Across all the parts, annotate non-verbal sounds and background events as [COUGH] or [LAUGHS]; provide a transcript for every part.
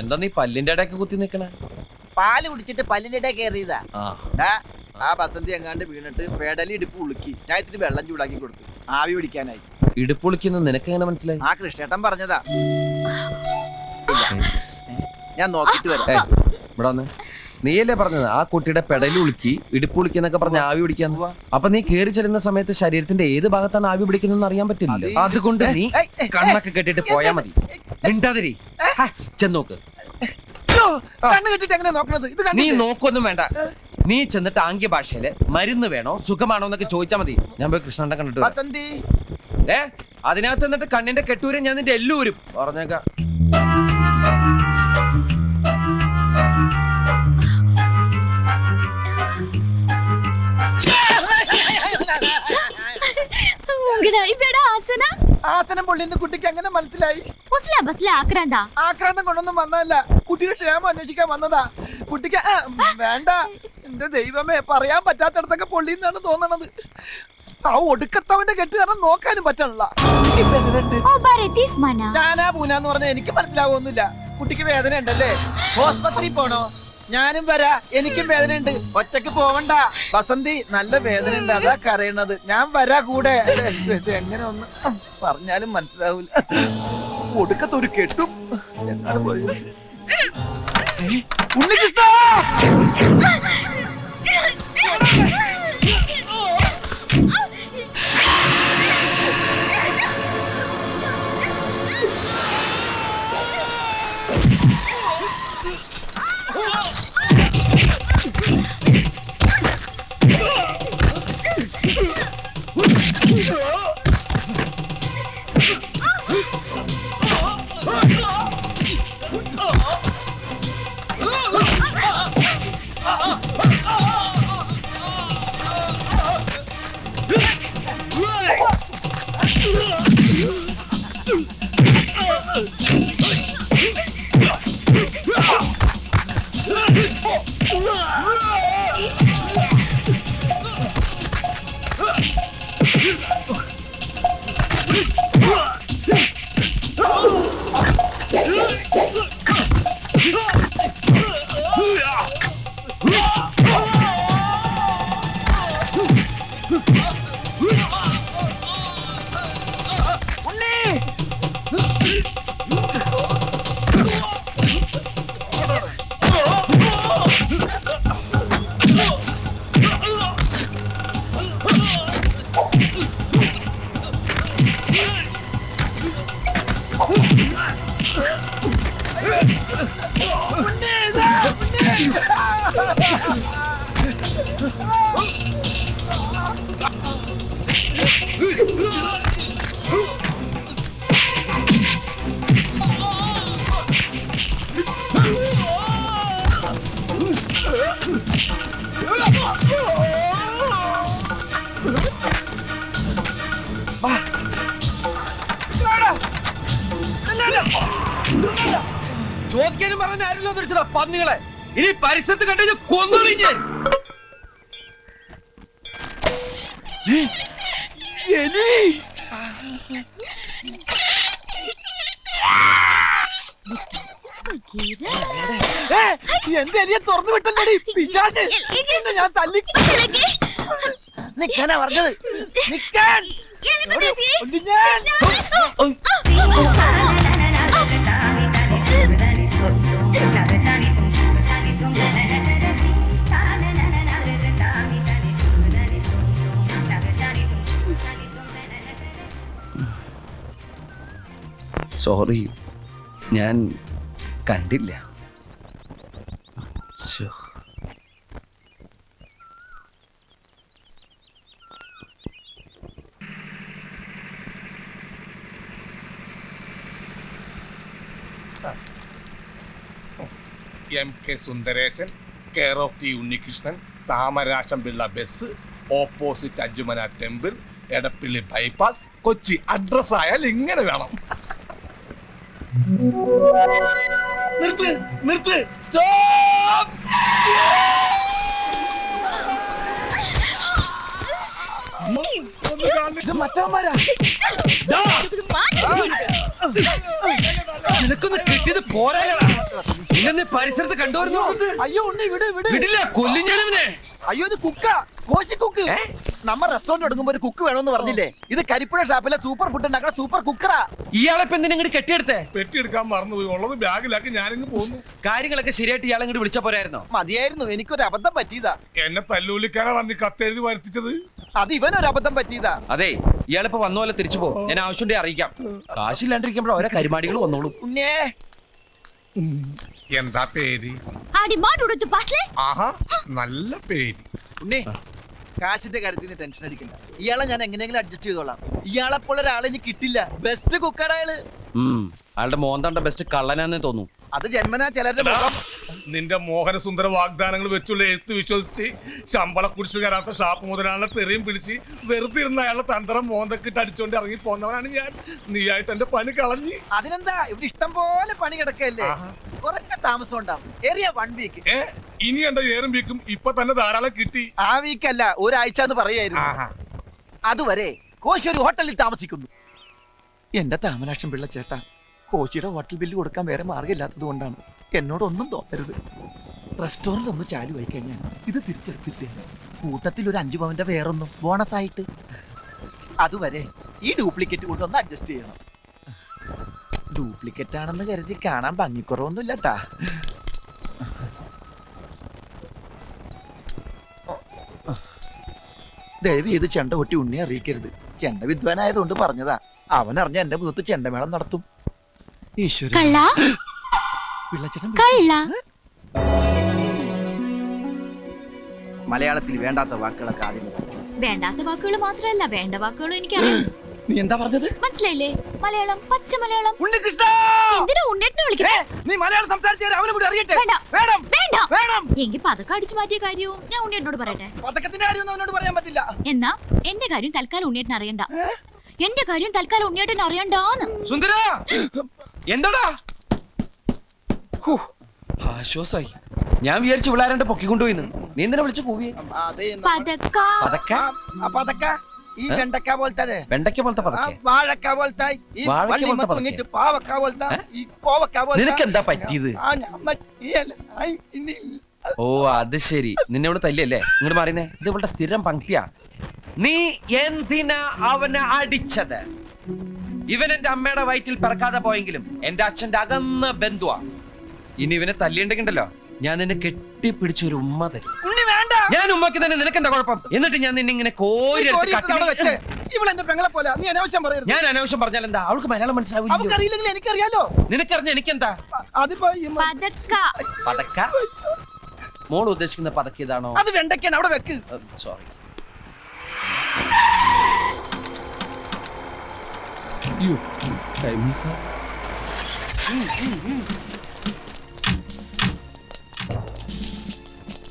എന്താ നീ പല്ലിന്റെ ഇടയൊക്കെ കുത്തി നിക്കണേ? പാൽ കുടിച്ചിട്ട് പല്ലിന്റെ ഇടയിൽ കയറിയതാ. ആ. ഡാ, ആ ബസന്തി എങ്ങാണ്ട് വീണിട്ട് പെടലി ഇടുപ്പ് ഉളുക്കി. ഞാൻ ഇത്തിരി വെള്ളം ചൂടാക്കി കൊടുത്തു. ആവി പിടിക്കാനായി. ഇടുപ്പൊളിക്കുന്ന നിനക്ക് എങ്ങനെ മനസ്സിലായി? ആ കൃഷ്ണേട്ടൻ പറഞ്ഞതാ. ഞാൻ നോക്കിട്ട് വരാം. ഏയ്, ഇവിടെ വന്ന്. നീയല്ലേ പറഞ്ഞത്? ആ കുട്ടിയുടെ പെടലി ഉളുക്കി ഇടുപ്പ് ഉളിക്കുന്നൊക്കെ പറഞ്ഞ് ആവി പിടിക്കാൻ. പോവാ അപ്പൊ നീ കേറി ചെല്ലുന്ന സമയത്ത് ശരീരത്തിന്റെ ഏത് ഭാഗത്താണ് ആവി പിടിക്കുന്നതെന്ന് അറിയാൻ പറ്റില്ല അത് അതുകൊണ്ട് നീ ഏയ്, ഏയ്, കണ്ണൊക്കെ കെട്ടിട്ട് പോയാ മതി. മിണ്ടാതിരി. ചെന്നോക്ക് കണ്ണ് കെട്ടിട്ട് എങ്ങനെ നോക്കണത്? ഇത് നീ നോക്കൊന്നും വേണ്ട. നീ ചെന്നിട്ട് ആംഗ്യ ഭാഷയിൽ മരുന്ന് വേണോ സുഖമാണോ എന്നൊക്കെ ചോദിച്ചാ മതി. ഞാൻ പോയി കൃഷ്ണന്റെ കണ്ടിട്ട് വരാം. ബസന്തി ഏ അതിനകത്ത് നിന്നിട്ട് കണ്ണിന്റെ കെട്ടൂരും ഞാൻ നിന്റെ എല്ലൂരും പറഞ്ഞേക്കാം. ആസനം? പൊള്ളിന്ന് കുട്ടിക്ക് അങ്ങനെ മനസ്സിലായി. ഉസ്ല ബസ്ല ആക്രാന്താ? ആക്രാന്തം കൊണ്ടൊന്നും വന്നതല്ല. കുട്ടിയുടെ ക്ഷേമം അന്വേഷിക്കാൻ വന്നതാ. കുട്ടിക്ക് ആ, വേണ്ട. എന്റെ ദൈവമേ പറയാൻ പറ്റാത്തടത്തൊക്കെ പൊള്ളിന്നാണ് തോന്നണത്. ആ ഒടുക്കത്തവന്റെ കെട്ട് കാരണം നോക്കാനും പറ്റണില്ല ഓ ബാരെ തീസ് മന? ഞാനാ പൂനാന്ന് പറഞ്ഞ എനിക്ക് മനസ്സിലാവൊന്നുമില്ല. കുട്ടിക്ക് വേദന ഉണ്ടല്ലേ? ഹോസ്പിറ്റലിൽ പോണോ? ഞാനും വരാ. എനിക്കും വേദന ഉണ്ട് ഒറ്റയ്ക്ക് പോവണ്ട. ബസന്തി നല്ല വേദന ഉണ്ട്. അതാ കരയണത്. ഞാൻ വരാ കൂടെ. ഇത് എങ്ങനെ ഒന്ന് പറഞ്ഞാലും മനസ്സിലാവൂല. ഒടുക്കത്തൊരു കെട്ടും. എങ്ങാട് പോയത്? ഏ, ഉണ്ണികൃഷ്ണ! ചോദിക്കാനും പറഞ്ഞ ആരല്ലോ തിരിച്ചതാ പന്നികളെ ഇനി പരിസരത്ത് കണ്ടു കൊന്നോളി ഞാൻ. എന്റെ എലിയെ തുറന്നു വിട്ടല്ലോടി പിശാച്. നിന്നെ ഞാൻ തല്ലി നിക്കാനാ പറഞ്ഞത്. നിക്കാൻ. കൊല്ലും സോറി ഞാൻ കണ്ടില്ല. M K Sundaresan care of T Unnikrishnan Thamarasam Pillai bus opposite Anchumana temple Edappally bypass Kochi address ആയാൽ ഇങ്ങനെ വേണം. നിർത്ത് നിർത്ത് സ്റ്റോപ്പ് നിനക്കൊന്ന് കിട്ടിയത് പോരായടാ നിന്നെ പരിസരത്ത് കണ്ടുവരുന്നു അയ്യോ ഉണ്ട് വിട് വിട് വിടില്ല കൊല്ലും ഞാനവനെ അയ്യോ ഇത് കുക്ക കോശി കുക്ക്? നമ്മ റെസ്റ്റോറന്റ് എടുക്കുമ്പോ ഒരു കുക്ക് വേണമെന്ന് പറഞ്ഞില്ലേ? ഇത് കരിപ്പുഴ ഷാപ്പിലെ സൂപ്പർ ഫുഡ് ഉണ്ടാക്കുന്ന സൂപ്പർ കുക്കറാ ഇയാളെ ഇപ്പൊ എന്തിനാ ഇങ്ങോട്ട് കെട്ടിയെടുത്തേ? പെട്ടിയെടുക്കാൻ മറന്നുപോയി. ഉള്ളത് ബാഗിലാക്കി ഞാനിങ്ങ് പോന്നു. കാര്യങ്ങളൊക്കെ ശരിയായിട്ട് ഇയാളെ ഇങ്ങോട്ട് വിളിച്ച പോരായിരുന്നോ? മതിയായിരുന്നു. എനിക്കൊരു അബദ്ധം പറ്റിയതാ. എന്നെ തല്ലൂലിക്കാനാണ് അന്ന് ഈ കത്തെഴുതി വരുത്തിച്ചത്? അത് ഇവനൊരു അബദ്ധം പറ്റിയതാ. അതെ ഇയാളിപ്പോ വന്ന പോലെ തിരിച്ചു പോ. ഞാൻ ആവശ്യം അറിയിക്കാം. കാശില്ലാണ്ടിരിക്കുമ്പോൾ ഓരോ കരിമാടികൾ വന്നോളൂ. ഉണ്ണേ എന്താ പേര്? ആഹാ നല്ല പേര്. ഉണ്ണി കാശിന്റെ കാര്യത്തിൽ ടെൻഷൻ അടിക്കണ്ട. ഇയാളെ ഞാൻ എങ്ങനെയെങ്കിലും അഡ്ജസ്റ്റ് ചെയ്തോളാം. ഇയാളെ പോലെ ഒരാളെ ഇനി കിട്ടില്ല. ബെസ്റ്റ് കുക്കറാ അയാൾ അയാളുടെ മോന്താണ്ട ബെസ്റ്റ് കള്ളനാന്നേ തോന്നുന്നു. അത് ജന്മനാ ചിലരുടെ മുഖം. നിന്റെ മോഹനസുന്ദര വാഗ്ദാനങ്ങൾ വെച്ചുള്ള എഴുത്ത് വിശ്വസിച്ച് ശമ്പള കുടിച്ചു കയറാത്ത ഷാപ്പ് മുതലാളെ തെറിയും പിടിച്ച് വെറുതെ ഇരുന്ന അയാളെ തന്ത്രം മോന്തക്കിട്ട് അടിച്ചോണ്ട് ഇറങ്ങി പോന്നവനാണ് ഞാൻ. നീയായിട്ട് എന്റെ പണി കളഞ്ഞ്. അതിനെന്താ? ഇവിടെ ഇഷ്ടം പോലെ പണി കിടക്കല്ലേ. കുറച്ച് താമസം ഉണ്ടാവും. ഏറിയ വൺ വീക്ക് ഇനി എന്താ ഏറും വീക്കും ഇപ്പൊ തന്നെ ധാരാളം കിട്ടി. ആ വീക്കല്ല ഒരാഴ്ച എന്ന് പറയായിരുന്നു. അതുവരെ കോശി ഒരു ഹോട്ടലിൽ താമസിക്കുന്നു. എന്റെ താമരാക്ഷം പിള്ള ചേട്ടാ കോശിയുടെ ഹോട്ടൽ ബില്ല് കൊടുക്കാൻ വേറെ മാർഗമില്ലാത്തത് കൊണ്ടാണ്. എന്നോടൊന്നും തോന്നരുത്. റെസ്റ്റോറന്റ് ഒന്ന് ചാലു ആയി കഴിഞ്ഞാൽ ഇത് തിരിച്ചെടുത്തിട്ട്. കൂട്ടത്തിൽ ഒരു അഞ്ചു പവന്റെ വേറൊന്നും. ബോണസ് ആയിട്ട് അതുവരെ ഈ ഡ്യൂപ്ലിക്കേറ്റ് കൊണ്ട് ഒന്ന് അഡ്ജസ്റ്റ് ചെയ്യണം. ഡ്യൂപ്ലിക്കേറ്റ് ആണെന്ന് കരുതി കാണാൻ ഭംഗിക്കുറവൊന്നുമില്ല കേട്ടാ ദയവ് ഇത് ചെണ്ട കൊട്ടി ഉണ്ണി അറിയിക്കരുത്. ചെണ്ട വിദ്വാനായതുകൊണ്ട് പറഞ്ഞതാ. അവൻ അറിഞ്ഞ എന്റെ മുഖത്ത് ചെണ്ടമേളം നടത്തും. കള്ള? കള്ള? മലയാളത്തിൽ വേണ്ടാത്ത വാക്കുകളൊക്കെ ആദ്യം വേണ്ടാത്ത വാക്കുകൾ മാത്രമല്ല വേണ്ട വാക്കുകളും എനിക്കറിയാം. [GASPS] നീ എന്താ പറഞ്ഞത്? മനസ്സിലായില്ലേ? മലയാളം പച്ച മലയാളം. ഉണ്ണികൃഷ്ണ! എന്തിനാ ഉണ്ണേട്ടിനെ ഏ, വിളിക്കുന്നത് നീ മലയാളം സംസാരിച്ചാൽ അവനെ കൂടി അറിയട്ടെ? വേണ്ട. വേണം. വേണ്ട. വേണം. എങ്കിൽ പതക്കം അടിച്ചു മാറ്റിയ കാര്യവും ഞാൻ ഉണ്ണിയേട്ടനോട് പറയട്ടെ? പതക്കത്തിന്റെ കാര്യം അവനോട് പറയാൻ പറ്റില്ല. എന്നാ? എന്റെ കാര്യം തൽക്കാലം ഉണ്ണിയേട്ടൻ അറിയണ്ട. എന്റെ കാര്യം തൽക്കാലം ഉണ്ണിയേട്ടൻ അറിയണ്ടാന്ന്. സുന്ദര! എന്താടാ? ഹൂ, ആശ്വാസായി. ഞാൻ വിചാരിച്ചു വിളാരണ്ട് പൊക്കിക്കൊണ്ടുപോയിന്ന്. നീ എന്തിനാ വിളിച്ചു കൂവിയെ? ഈ ഏ? വെണ്ടക്ക പോലത്തെ വെണ്ടയ്ക്ക പോലത്തെ വാഴക്ക പോലത്തെ. പാവക്ക പോലത്തെ. ഏ? ഈ കോവക്ക പോലത്തെ. നിനക്ക് എന്താ പറ്റിയത് ഓ അത് ശരി. നിന്നെ ഇവിടെ തല്ലിയല്ലേ? ഇങ്ങോട്ട് മാറിയേ ഇത് ഇവളുടെ സ്ഥിരം പങ്ക്തിയാ. നീ എന്തിനാ അവനെ അടിച്ചത്? ഇവൻ എന്റെ അമ്മയുടെ വയറ്റിൽ പിറക്കാതെ പോയെങ്കിലും എന്റെ അച്ഛന്റെ അകന്ന ബന്ധുവാ. ഇനി ഇവനെ തല്ലിയുണ്ടെങ്കിണ്ടല്ലോ ഞാൻ നിന്നെ കെട്ടിപ്പിടിച്ച ഒരു ഉമ്മ തരും. ഉണ്ണി വേണ്ട. ഞാൻ ഉമ്മക്ക് തന്നെ നിനക്ക് എന്താ കുഴപ്പം? എന്നിട്ട് ഞാൻ നിന്നെ ഇങ്ങനെ കോരി എടുത്ത് വെച്ച് പെങ്ങളെ പോലെ നീ അനാവശ്യം പറയരുത്. ഞാൻ അനാവശ്യം പറഞ്ഞാൽ എന്താ? അവൾക്ക് മലയാളം മനസ്സിലാവില്ല അവക്കറിയില്ലെങ്കിൽ എനിക്കറിയാലോ. നിനക്കറിഞ്ഞ എനിക്കെന്താ? അതിപ്പോ ഈ മ- പതക്ക. പതക്ക? മോൾ ഉദ്ദേശിക്കുന്ന പതക്ക ഇതാണോ അത് വെണ്ടയ്ക്കാണ് അവിടെ വെക്ക്. സോറി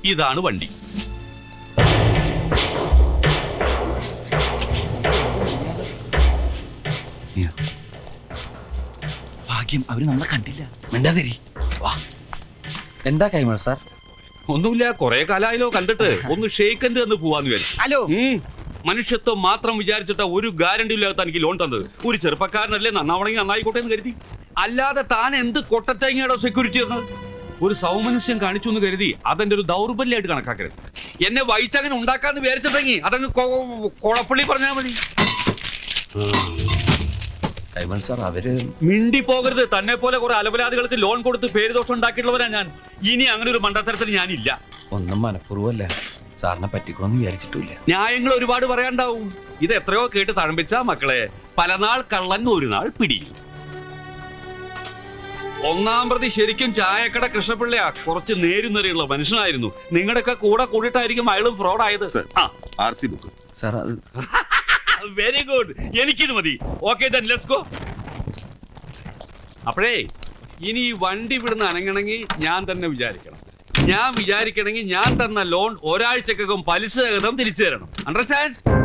ഇതാണ് വണ്ടി. ഭാഗ്യം അവർ നമ്മളെ കണ്ടില്ല. മിണ്ടാതിരി. വാ. എന്താ കൈമൾ സാർ? ഒന്നുമില്ല കൊറേ കാലായാലോ കണ്ടിട്ട്. [LAUGHS] ഒന്ന് ഷെയ്ക്കൻഡ് എന്ന് പോവാന്ന് വിചാരിച്ചു. ഹലോ. മനുഷ്യത്വം മാത്രം വിചാരിച്ചിട്ട് ഒരു ഗ്യാരണ്ടി ഇല്ലാത്ത എനിക്ക് ലോൺ തന്നത്. ഒരു ചെറുപ്പക്കാരനല്ലേ നന്നാവണമെങ്കിൽ നന്നായിക്കോട്ടെ എന്ന് കരുതി. അല്ലാതെ താൻ എന്ത് കൊട്ടത്തേങ്ങയുടെ സെക്യൂരിറ്റി എന്ന് ഒരു സൗമനസ്യം കാണിച്ചു എന്ന് കരുതി അതെന്റെ ഒരു ദൗർബല്യമായിട്ട് കണക്കാക്കരുത്. എന്നെ വൈച്ചങ്ങനെ ഉണ്ടാക്കാന്ന് വിചാരിച്ചിട്ടെങ്കിൽ അതങ്ങ് കൊളപ്പള്ളി പറഞ്ഞാൽ മതി. കൈമൾ സാർ അവർ മിണ്ടി പോകരുത് തന്നെ പോലെ കുറെ അലപലാദികൾക്ക് ലോൺ കൊടുത്ത് പേര് ദോഷം ഉണ്ടാക്കിയിട്ടുള്ളവരാ ഞാൻ. ഇനി അങ്ങനെ ഒരു മണ്ടത്തരത്തിൽ ഞാനില്ല. ഒന്നും മനഃപൂർവമല്ല. സാറിനെ പറ്റിക്കണമെന്ന് വിചാരിച്ചിട്ടില്ല ന്യായങ്ങൾ ഒരുപാട് പറയാണ്ടാവും ഇത് എത്രയോ കേട്ട് തഴമ്പിച്ച മക്കളെ പലനാൾ കള്ളൻ ഒരു നാൾ പിടി ഒന്നാം പ്രതി ശരിക്കും ചായക്കട കൃഷ്ണപിള്ളയാ. കുറച്ച് നേരുന്നറിയുള്ള മനുഷ്യനായിരുന്നു. നിങ്ങളുടെയൊക്കെ കൂടെ കൂടിയിട്ടായിരിക്കും അയാളും ഫ്രോഡ് ആയത് ആ. R C book. സാർ അത് വെരി ഗുഡ് എനിക്കിത് മതി. ഓക്കെ ദൻ ലെറ്റ്സ് ഗോ അപ്പോഴേ ഇനി ഈ വണ്ടി വിടുന്ന അനങ്ങണമെങ്കിൽ ഞാൻ തന്നെ വിചാരിക്കണം. ഞാൻ വിചാരിക്കണമെങ്കിൽ ഞാൻ തന്ന ലോൺ ഒരാഴ്ചക്കകം പലിശ സഹിതം തിരിച്ചു തരണം അണ്ടർസ്റ്റാൻഡ്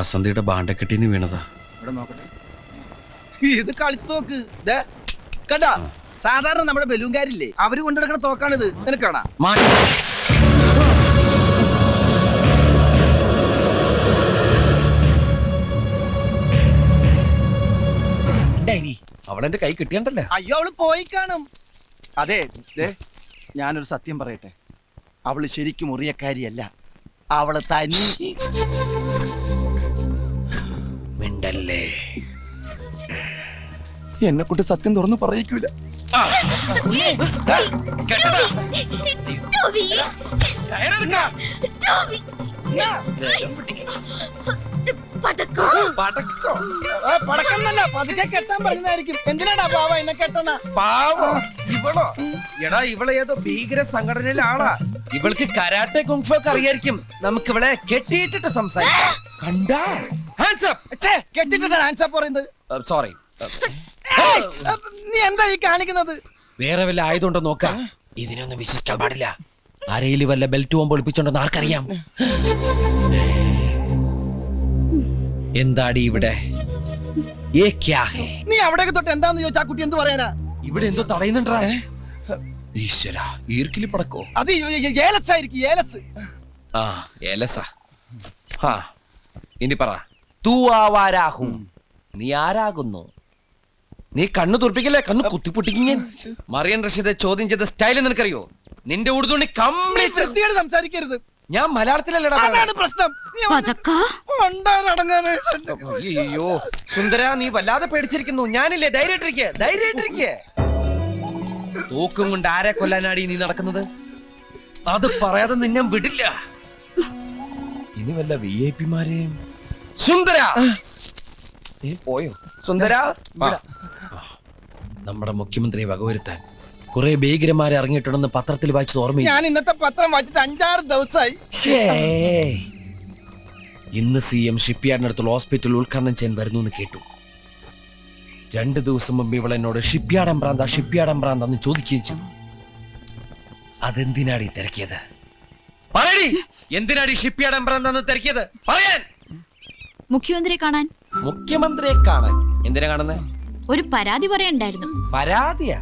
ബസന്തിയുടെ ബാണ്ടക്കെട്ടിന്ന് വീണതാ. ഇവിടെ നോക്കട്ടെ. ഇത് കളിത്തോക്ക് ദേ, കണ്ടാ? സാധാരണ നമ്മുടെ ബലൂങ്കാരില്ലേ അവർ കൊണ്ടുനടക്കുന്ന തോക്കാണിത്. നിനക്കാണാ അവളെന്റെ കൈ കിട്ടിയണ്ടല്ലേ? അയ്യോ അവൾ പോയി കാണും. അതെ ദേ, ഞാനൊരു സത്യം പറയട്ടെ. അവൾ ശരിക്കും ഉറിയക്കാരിയല്ല അവൾ തനി. എന്നെ കൊണ്ട് സത്യം തുറന്നു പറയിക്കൂല. ടോവി, ടോവി. പതക്കോ പടക്കോ. പടക്കന്നല്ല പതുക്കെ. കെട്ടാൻ പറഞ്ഞതായിരിക്കും എന്തിനാടാ എന്നെ കെട്ടണ? പാവോ. ഇവളോ? എടാ ഇവളെ ഏതോ ഭീകര സംഘടനയിലാളാ ഇവൾക്ക് കരാട്ടെ കുങ്ഫോ ഒക്കെ അറിയായിരിക്കും. നമുക്ക് ഇവളെ കെട്ടിയിട്ടിട്ട് സംസാരിക്കാം. കണ്ടാ? ഹാൻഡ്സ് ഛേ, കെട്ടിട്ടിട്ടാ ആൻസർ പറയുന്നത്. അപ്പ് സോറി അപ്പ് നീ എന്താ ഈ കാണിക്കുന്നത്? വേറെ വല്ല ആയതുകൊണ്ടോ നോക്കാം. ഇതിനൊന്നും വിശ്വസിക്കാൻ പാടില്ല. അരയിൽ വല്ല ബെൽറ്റ് പോകുമ്പോൾ ഒളിപ്പിച്ചോണ്ടെന്ന് ആർക്കറിയാം. എന്താടി ഇവിടെ? നീ അവിടേക്ക് തൊട്ട് എന്താന്ന് ചോദിച്ചാ കുട്ടി എന്ത് പറയാനാ? ഇവിടെ എന്തോ തടയുന്നുണ്ടാ ഈശ്വര ഈർക്കിലി പടക്കോ? അത് ഏലസ് ആയിരിക്കും ഏലസ് ആ ഏലസ ഹാ ഇനി പറ. തൂ ആവാരാഹും നീ ആരാകുന്നു? നീ കണ്ണു തുറപ്പിക്കല്ലേ? കണ്ണു കുത്തിപ്പൊട്ടിക്കും ഞാൻ മറിയൻ റഷീദെ ചോദ്യം ചെയ്ത സ്റ്റൈൽ നിനക്കറിയോ? നിന്റെ ഉടുതുണി കംപ്ലീറ്റ് സംസാരിക്കരുത്. ഞാൻ മലയാളത്തിലല്ലടാ അതാണ് പ്രശ്നം. അയ്യോ സുന്ദര നീ വല്ലാതെ പേടിച്ചിരിക്കുന്നു. ഞാനില്ലേ? ധൈര്യമായിട്ടിരിക്കെ. ധൈര്യമായിട്ടിരിക്കെ. തൂക്കും കൊണ്ട് ആരെ കൊല്ലാനാടി നീ നടക്കുന്നത്? അത് പറയാതെ നിന്നെ വിടില്ല. ഇനി വല്ല വി ഐ പിമാരെയും സുന്ദര! പോയോ? സുന്ദര. നമ്മുടെ മുഖ്യമന്ത്രിയെ വകവരുത്താൻ. കുറെ ഭീകരന്മാരെ ഇറങ്ങിയിട്ടുണ്ടെന്ന് പത്രത്തിൽ വായിച്ചത് ഓർമ്മ ഞാൻ ഇന്നത്തെ പത്രം വായിച്ചിട്ട് അഞ്ചാറ് ദിവസമായി. ഇന്ന് സി എം ഷിപ്പ്യാർഡിനടുത്തുള്ള ഹോസ്പിറ്റൽ ഉദ്ഘാടനം ചെയ്യാൻ വരുന്നു എന്ന് കേട്ടു. രണ്ട് ദിവസം മുമ്പ് ഇവൾ എന്നോട് ഷിപ്പ്യാർഡ് അമ്പ്രാന്ത ഷിപ്പ്യാർഡ് അമ്പ്രാന്ത എന്ന് ചോദിക്കുകയും ചെയ്തു. അതെന്തിനാടി തിരക്കിയത്? പറയടി! എന്തിനാടി ഷിപ്പ്യാർഡ് അമ്പ്രാന്ത തിരക്കിയത്? പറയാൻ! മുഖ്യമന്ത്രിയെ കാണാൻ. മുഖ്യമന്ത്രിയെ കാണാൻ. എന്തിനാ കാണുന്നേ? ഒരു പരാതി പറയണ്ടായിരുന്നു പരാതിയാ?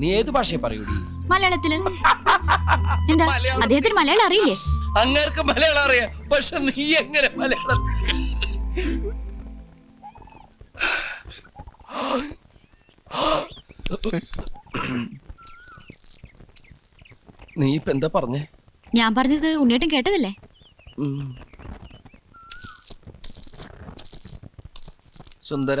നീ ഏത് ഭാഷയെ പറയൂടി? മലയാളത്തിൽ. [LAUGHS] എന്താ. അദ്ദേഹത്തിന് മലയാളം അറിയില്ലേ? അങ്ങേർക്ക് മലയാളം അറിയാം. പക്ഷെ നീ എങ്ങനെ മലയാളം നീ ഇപ്പൊ എന്താ പറഞ്ഞേ? ഞാൻ പറഞ്ഞത് ഉണ്ണിയേട്ടൻ കേട്ടതല്ലേ. സുന്ദര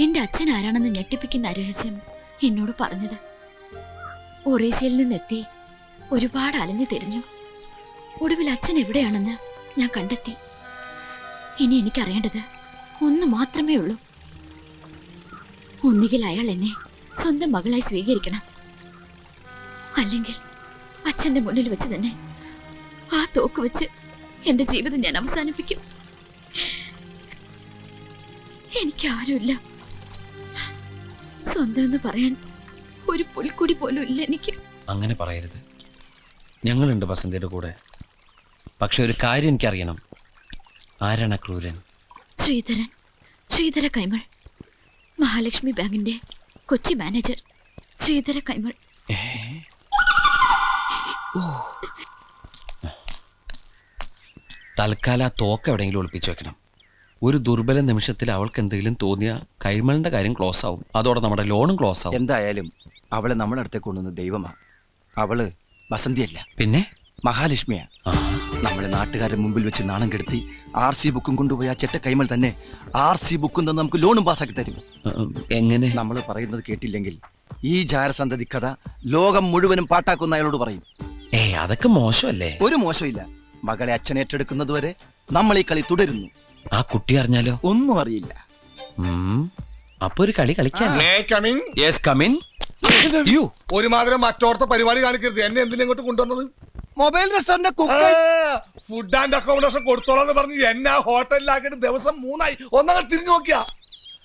എന്റെ അച്ഛൻ ആരാണെന്ന് ഞെട്ടിപ്പിക്കുന്ന രഹസ്യം എന്നോട് പറഞ്ഞത്. ഒറീസയിൽ നിന്നെത്തി ഒരുപാട് അലഞ്ഞു തിരിഞ്ഞു. ഒടുവിൽ അച്ഛൻ എവിടെയാണെന്ന് ഞാൻ കണ്ടെത്തി. ഇനി എനിക്കറിയേണ്ടത് ഒന്ന് മാത്രമേ ഉള്ളൂ. ഒന്നുകിൽ അയാൾ എന്നെ സ്വന്തം മകളായി സ്വീകരിക്കണം. അല്ലെങ്കിൽ അച്ഛന്റെ മുന്നിൽ വെച്ച് തന്നെ ആ തോക്ക് വെച്ച് എന്റെ ജീവിതം ഞാൻ അവസാനിപ്പിക്കും. എനിക്കാരുമില്ല സ്വന്തം എന്ന് പറയാൻ ഒരു പുൽക്കുടി പോലും ഇല്ല എനിക്ക്. അങ്ങനെ പറയരുത്. ഞങ്ങളുണ്ട് ബസന്തിയുടെ കൂടെ. പക്ഷെ ഒരു കാര്യം എനിക്കറിയണം. ആരാണ് ക്രൂരൻ? ശ്രീധരൻ. ശ്രീധര കൈമൾ. മഹാലക്ഷ്മി ബാങ്കിന്റെ കൊച്ചി മാനേജർ. ശ്രീധര കൈമൾ. തൽക്കാലം ആ തോക്ക് എവിടെയെങ്കിലും ഒളിപ്പിച്ചു വെക്കണം. ഒരു ദുർബല നിമിഷത്തിൽ അവൾക്ക് എന്തെങ്കിലും തോന്നിയ കൈമളിന്റെ കാര്യം ക്ലോസ് ആവും. അതോടെ നമ്മുടെ ലോണും ക്ലോസ് ആവും. എന്തായാലും അവളെ നമ്മുടെ അടുത്തേക്ക് കൊണ്ടുവന്ന ദൈവമാ. അവൾ വസന്തിയല്ല. പിന്നെ? മഹാലക്ഷ്മിയാ. നമ്മളെ നാട്ടുകാരുടെ മുമ്പിൽ വെച്ച് നാണം കെടുത്തി ആർ സി ബുക്കും കൊണ്ടുപോയി ആ ചെറ്റ കൈമൽ തന്നെ ആർ സി ബുക്കും തന്നെ നമുക്ക് ലോണും പാസ്സാക്കി തരും. എങ്ങനെ? നമ്മൾ പറയുന്നത് കേട്ടില്ലെങ്കിൽ ഈ ജാരസന്തതി കഥ ലോകം മുഴുവനും പാട്ടാക്കുന്ന അയാളോട് പറയും. ഏ അതൊക്കെ മോശമല്ലേ? ഒരു മോശമില്ല. മകളെ അച്ഛൻ ഏറ്റെടുക്കുന്നത് വരെ നമ്മൾ ഈ കളി തുടരുന്നു. ആ കുട്ടി അറിഞ്ഞാലോ? ഒന്നും അറിയില്ല. അപ്പൊ ഒരു കളി കളിക്കാം ഒരു മാത്രം യെസ് കമിൻ യു ഒരുമാതിരി മറ്റോടത്തെ പരിപാടി കാണിക്കരുത്. എന്നെ എന്തിനാ ഇങ്ങോട്ട് കൊണ്ടുവന്നത്? Mobile restaurant cook food and accommodation കൊടുത്തോളാന്ന് പറഞ്ഞ് എന്നെ ആ ഹോട്ടലിലാക്കിയിട്ട് ദിവസം മൂന്നായി. ഒന്നങ്ങൾ തിരിഞ്ഞു നോക്കിയാ.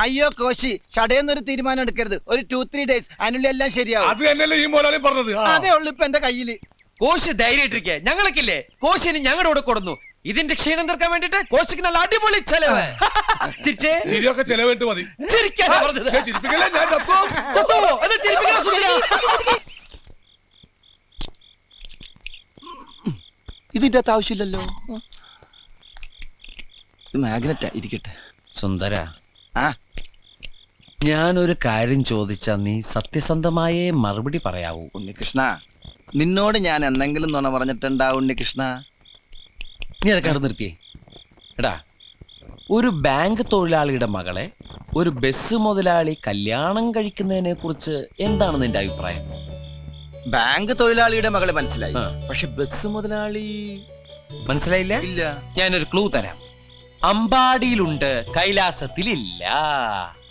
അയ്യോ കോശി ചടയെന്നൊരു തീരുമാനം എടുക്കരുത്. ഒരു ടു ത്രീ ഡേയ്സ് അതിനുള്ളിൽ എല്ലാം ശരിയാവും. അത് തന്നെയല്ലേ ഈ മോലാലി പറഞ്ഞത്? ആ. അതേ ഉള്ളു ഇപ്പൊ എന്റെ കയ്യിൽ. കോശി ധൈര്യമായിട്ടിരിക്കെ. ഞങ്ങൾക്കില്ലേ കോശിന് ഞങ്ങളുടെ കൂടെ കൊടുന്നു. ഇതിന്റെ ക്ഷീണം തീർക്കാൻ വേണ്ടിട്ട് കോശിക്ക് നല്ല അടിപൊളി ചെലവ്. ചിരിച്ചേ. ചിരിയൊക്കെ ചെലവിട്ട് മതി. ചിരിക്കാനാ പറഞ്ഞത്. ഞാൻ ചിരിപ്പിക്കല്ലേ? ഞാൻ ചത്തുപോകും. ചത്തുപോവോ? എന്നാ ചിരിപ്പിക്കണ സുന്ദരാ. ഇതിന്റെ അകത്ത് ആവശ്യമില്ലല്ലോ. ഇത് മാഗ്നറ്റാ ഇരിക്കട്ടെ. സുന്ദര. ആ. ഞാനൊരു കാര്യം ചോദിച്ചാ നീ സത്യസന്ധമായേ മറുപടി പറയാവൂ. ഉണ്ണികൃഷ്ണ നിന്നോട് ഞാൻ എന്തെങ്കിലും നുണ പറഞ്ഞിട്ടുണ്ടാ ഉണ്ണികൃഷ്ണ? നീ അതൊക്കെ കണ്ടു നിർത്തിയേ. എടാ ഒരു ബാങ്ക് തൊഴിലാളിയുടെ മകളെ ഒരു ബസ് മുതലാളി കല്യാണം കഴിക്കുന്നതിനെ കുറിച്ച് എന്താണ് നിന്റെ അഭിപ്രായം? ബാങ്ക് തൊഴിലാളിയുടെ മകളെ മനസ്സിലായി. ആ. പക്ഷെ ബസ് മുതലാളി മനസ്സിലായില്ല? ഇല്ല. ഞാനൊരു ക്ലൂ തരാം. അമ്പാടിയിലുണ്ട് കൈലാസത്തിലില്ല.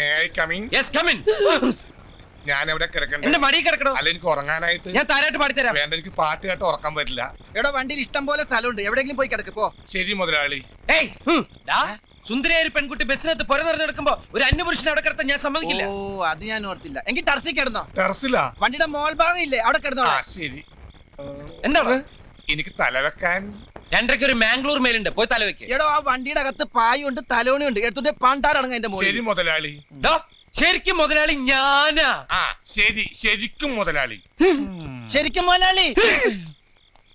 I come in? Yes come in ഞാൻ എവിടെ കിടക്കണ്ടേ. എന്റെ മടി കിടക്കണോ? അല്ല എനിക്ക് ഉറങ്ങാനായിട്ട് ഞാൻ താരായിട്ട് പാടിത്തരാം. വേണ്ട എനിക്ക് പാട്ട് കേട്ട് ഉറക്കം വരില്ല. എടാ വണ്ടിയിൽ ഇഷ്ടം പോലെ സ്ഥലമുണ്ട്. എവിടെയെങ്കിലും പോയി കിടക്ക് പോ. ശരി മുതലാളി. ഏയ് ഹും, ഡാ, സുന്ദരിയായ ഒരു പെൺകുട്ടി ബസ്സിനകത്ത് പുറ നിറഞ്ഞെടുക്കുമ്പോ ഒരു അന്യപുരുഷനെ അവിടെ കിടത്താൻ ഞാൻ സമ്മതിക്കില്ല. ഓ അത് ഞാൻ ഓർത്തില്ല. എങ്കിൽ ടർസി കിടന്നോ? ടെറസിലാ? വണ്ടിയുടെ മോൾ ഭാഗം ഇല്ലേ? അവിടെ കിടന്നോ ആ ശരി. എന്താണ്? എനിക്ക് തലവെക്കാൻ രണ്ടരയ്ക്ക് ഒരു മാംഗ്ലൂർ മേലുണ്ട്. പോയി തലവെക്ക് എടോ ആ വണ്ടിയുടെ അകത്ത് പായുണ്ട് തലോണിയുണ്ട് എടുത്തിട്ട് പാണ്ടാറടങ്ങ എന്റെ ശരി മുതലാളി. ഡോ, ശരിക്കും മുതലാളി ഞാനാ? ആ ശരി ശരിക്കും മുതലാളി. [LAUGHS] ശരിക്കും മുതലാളി?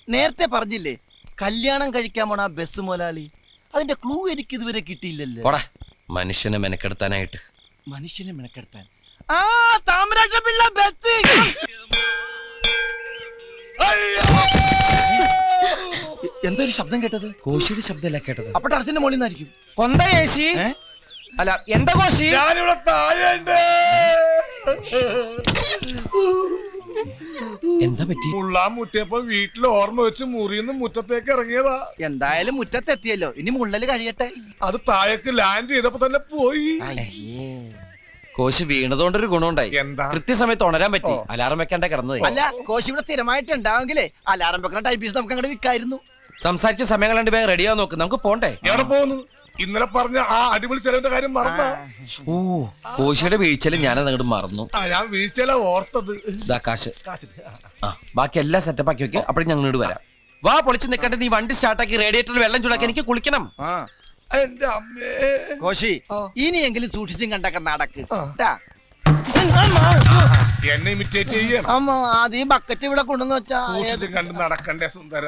നേരത്തെ പറഞ്ഞില്ലേ കല്യാണം കഴിക്കാൻ പോണ ആ ബസ് മുതലാളി അതിന്റെ ക്ലൂ എനിക്ക് ഇതുവരെ കിട്ടിയില്ലല്ലോ. പോടാ മനുഷ്യനെ മെനക്കെടുത്താനായിട്ട്. മനുഷ്യനെ മെനക്കെടുത്താൻ. ആ താമരാജ പിള്ള ബസ്. [LAUGHS] എന്തോ ഒരു ശബ്ദം കേട്ടത്? കോശിയുടെ ശബ്ദമല്ല കേട്ടത്. അപ്പൊ ടർച്ചിന്റെ മുകളിൽ നിന്നായിരിക്കും. കൊന്ത ഏശി. അല്ല എന്താ കോശി? ഞാനിവിടെ താഴെയുണ്ട്. എന്താ പറ്റി? മുള്ളാൻ മുട്ടിയപ്പോ വീട്ടിൽ ഓർമ്മ വെച്ച് മുറിന്ന് മുറ്റത്തേക്ക് ഇറങ്ങിയതാ. എന്തായാലും മുറ്റത്തെത്തിയല്ലോ. ഇനി മുള്ളൽ കഴിയട്ടെ. അത് താഴേക്ക് ലാൻഡ് ചെയ്തപ്പോ തന്നെ പോയി. കോശി വീണതുകൊണ്ടൊരു ഗുണമുണ്ടായി. എന്താ? കൃത്യസമയത്ത് ഉണരാൻ പറ്റി. അലാറം വെക്കാണ്ടേ കിടന്നത്. അല്ല കോശി ഇവിടെ സ്ഥിരമായിട്ട് ഉണ്ടാവെങ്കിലേ അലാറം വെക്കുന്ന ടൈപ്പീസ് നമുക്ക് അങ്ങോട്ട് വിൽക്കായിരുന്നു. സംസാരിച്ച സമയങ്ങൾ രണ്ടുപേർ റെഡിയാ നോക്ക്. നമുക്ക് പോണ്ടേ? എവിടെ പോകുന്നു? ഇന്നലെ പറഞ്ഞ ആ അടിപൊളി ചെലവിന്റെ കാര്യം മറന്ന? ഓ കോശിയുടെ വീഴ്ചയിൽ ഞാനത് അങ്ങോട്ട് മറന്നു. ആ ഞാൻ വീഴ്ചയില ഓർത്തത്. ഇതാ കാശ്. ആ. ബാക്കി എല്ലാം സെറ്റപ്പ് ആക്കി വെക്കുക അപ്പോഴും ഞങ്ങൾ ഇങ്ങോട്ട് വരാം. വാ പൊളിച്ച് നിൽക്കണ്ട നീ വണ്ടി സ്റ്റാർട്ടാക്കി റേഡിയേറ്ററിൽ വെള്ളം ചൂടാക്കി എനിക്ക് കുളിക്കണം. ആ. എന്റെ അമ്മേ. കോശി ഇനിയെങ്കിലും സൂക്ഷിച്ചും കണ്ടൊക്കെ നടക്ക്. എന്നെ ഇമിറ്റേറ്റ് ചെയ്യണം. അമ്മ ആദ്യം ബക്കറ്റ് ഇവിടെ കൊണ്ടുവന്ന് വെച്ചാ കണ്ട് നടക്കണ്ടേ സുന്ദര.